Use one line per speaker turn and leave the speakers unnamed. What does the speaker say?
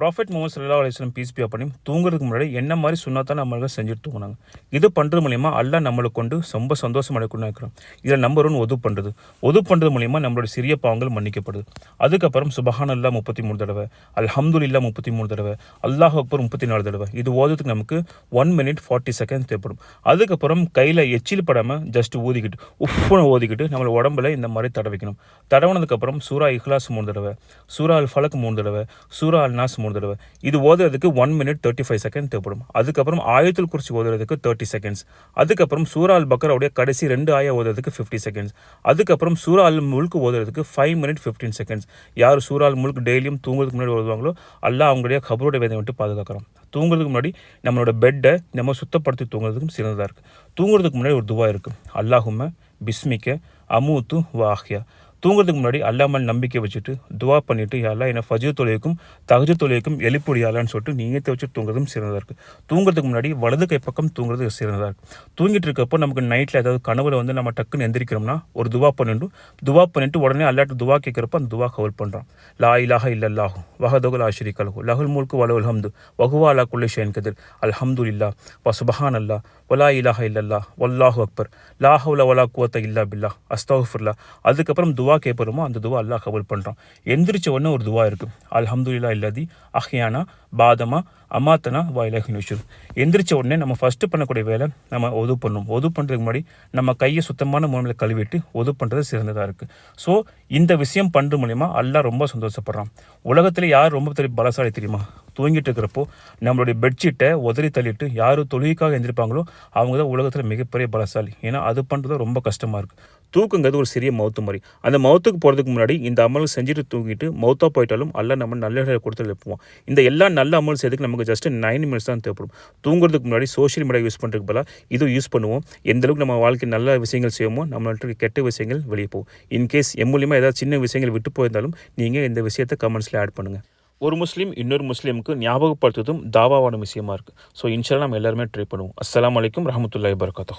Profit Mohammed சல்லா அலிஸ்லாம் piece B பண்ணி தூங்குறதுக்கு முன்னாடி என்ன மாதிரி சுண்ணாத்தான் நம்மளுக்கு செஞ்சுட்டு தூங்கினாங்க. இது பண்ணுறது மூலிமா அல்லாஹ் நம்மளை கொண்டு ரொம்ப சந்தோஷம் அடைக்கணும் இருக்கிறோம். இதில் நம்பர் ஒன் ஒது பண்ணுறது ஒது பண்ணுறது மூலிமா நம்மளோட சிறிய பாவங்கள் மன்னிக்கப்படுது. அதுக்கப்புறம் சுபஹான் அல்லா முப்பத்தி மூணு தடவை அல்ஹம்துலில்லா முப்பத்தி மூணு தடவை அல்லாஹ் அக்பர் முப்பத்தி நாலு தடவை. இது ஓதுறதுக்கு நமக்கு ஒன் மினிட் ஃபார்ட்டி செகண்ட் தேவைப்படும். அதுக்கப்புறம் கையில் எச்சில் படாமல் ஜஸ்ட் ஊதிக்கிட்டு உஃப்னு ஓதிக்கிட்டு நம்மளை உடம்புல இந்த மாதிரி தடவிக்கணும். தடவினதுக்கப்புறம் சூரா இஹ்லாஸ் மூணு தடவை சூரா அல் ஃபலக் மூணு தடவை சூரா அல் நாஸ் மூணு தடவை. இது ஓதுறதுக்கு one minute thirty five second தேவைப்படும். அதுக்கப்புறம் ஆயத்தில் குறிச்சி ஓதுறதுக்கு தேர்ட்டி செகண்ட்ஸ் அதுக்கப்புறம் சூரால் பக்கரோடைய கடைசி ரெண்டு ஆய ஓதுறதுக்கு ஃபிஃப்டி செகண்ட்ஸ் அதுக்கப்புறம் சூரால் முழுக்கு ஓதுறதுக்கு ஃபைவ் மினிட் ஃபிஃப்டீன் செகண்ட்ஸ் யார் சூறால் முழுக்கு டெய்லியும் தூங்குறதுக்கு முன்னாடி ஓதுவாங்களோ அல்லா அவங்களுடைய கபரோட வேதனை விட்டு பாதுகாக்கிறோம் தூங்குறதுக்கு முன்னாடி நம்மளோட பெட்டை நம்ம சுத்தப்படுத்தி தூங்குறதுக்கும் சிறந்ததாக இருக்குது தூங்குறதுக்கு முன்னாடி ஒரு துவா இருக்குது அல்லாஹும்ம பிஸ்மிக்க அமூத்து வாஹ்யா தூங்குறதுக்கு முன்னாடி அல்லாமல் நம்பிக்கை வச்சுட்டு துவா பண்ணிவிட்டு யாரெல்லாம் என்ன ஃபஜு தொழிலுக்கும் தகஜ தொழிலுக்கும் எழுப்புடியாலான்னு சொல்லிட்டு நீங்கள் வச்சு தூங்குறதும் சிறந்ததாக இருக்குது தூங்குறதுக்கு முன்னாடி வலது கை பக்கம் தூங்குறது சிறந்ததாக இருக்குது தூங்கிட்டு இருக்கப்போ நமக்கு நைட்டில் ஏதாவது கனவுல வந்து நம்ம டக்குன்னு எந்திரிக்கிறோம்னா ஒரு துவா பண்ணிட்டு துவா பண்ணிட்டு உடனே அல்லாட்டு துவா கேட்குறப்ப அந்த துவா கவர் பண்ணுறோம் லா இலாக இல்லல்லாஹு வஹதகுல் ஆஷரிக் அலஹு லஹுல் முல்கு வலவுல் ஹம்து வகுவா அலா குல்லி ஷேன் கதிர் அல்ஹம்து இல்லா வசுபஹான் அல்லா ஒலா இலாஹ இல்லல்லா ஒல்லாஹு அக்பர் லாஹவுல ஒலா குவத்த இல்லா பில்லா அஸ்தகுஃபிர்லா அதுக்கப்புறம் துவா கேட்பறோமோ அந்த துவா அல்லாஹ் கபூல் பண்ணுறான் எந்திரிச்ச உடனே ஒரு துவா இருக்குது அல்ஹம்துலில்லா இல்லாதி அஹ்யானா பாதமா அமாத்தனா வா நிஷூர். எந்திரிச்ச உடனே நம்ம ஃபஸ்ட்டு பண்ணக்கூடிய வேலை நம்ம ஒது பண்ணும். ஒது பண்ணுறதுக்கு முன்னாடி நம்ம கையை சுத்தமான முறையில் கழுவிட்டு ஒது பண்ணுறது சிறந்ததாக இருக்குது ஸோ இந்த விஷயம் பண்ணுற மூலிமா எல்லாம் ரொம்ப சந்தோஷப்படுறான். உலகத்தில் யார் ரொம்ப பெரிய பலசாலி தெரியுமா? தூங்கிட்டு இருக்கிறப்போ நம்மளுடைய பெட்ஷீட்டை உதறி தள்ளிட்டு யார் தொழுகைக்காக எந்திரிப்பாங்களோ அவங்க தான் உலகத்தில் மிகப்பெரிய பலசாலி. ஏன்னா அது பண்ணுறது ரொம்ப கஷ்டமாக இருக்குது தூக்குங்கிறது ஒரு சிறிய மௌத்து மாதிரி. அந்த மௌத்துக்கு போகிறதுக்கு முன்னாடி இந்த அமல் செஞ்சுட்டு தூங்கிட்டு மௌத்தாக போயிட்டாலும் அல்ல நம்ம நல்ல கொடுத்து எழுப்புவோம். இந்த எல்லா நல்ல அமல் செய்யறதுக்கு நமக்கு ஜஸ்ட் நைன் மினிட்ஸ் தான் தேவைப்படும். தூங்குறதுக்கு முன்னாடி சோஷியல் மீடியா யூஸ் பண்ணுறதுக்கு பதிலாக இது யூஸ் பண்ணுவோம். எந்த அளவுக்கு நம்ம வாழ்க்கை நல்ல விஷயங்கள் செய்வோமோ நம்மள்ட்ட கெட்ட விஷயங்கள் வெளியே போகும். இன்கேஸ் என் மூலியமாக ஏதாவது சின்ன விஷயங்கள் விட்டு போயிருந்தாலும் நீங்கள் இந்த விஷயத்தை கமெண்ட்ஸில் ஆட் பண்ணுங்கள் ஒரு முஸ்லீம் இன்னொரு முஸ்லீமுக்கு ஞாபகப்படுத்துவதும் தாவாவான விஷயமா இருக்குது ஸோ இன்ஷால்லா நம்ம எல்லாருமே ட்ரை பண்ணுவோம். அஸ்லாம் வலைக்கம் ரஹமத்துல்லாய் பர்கத்தோ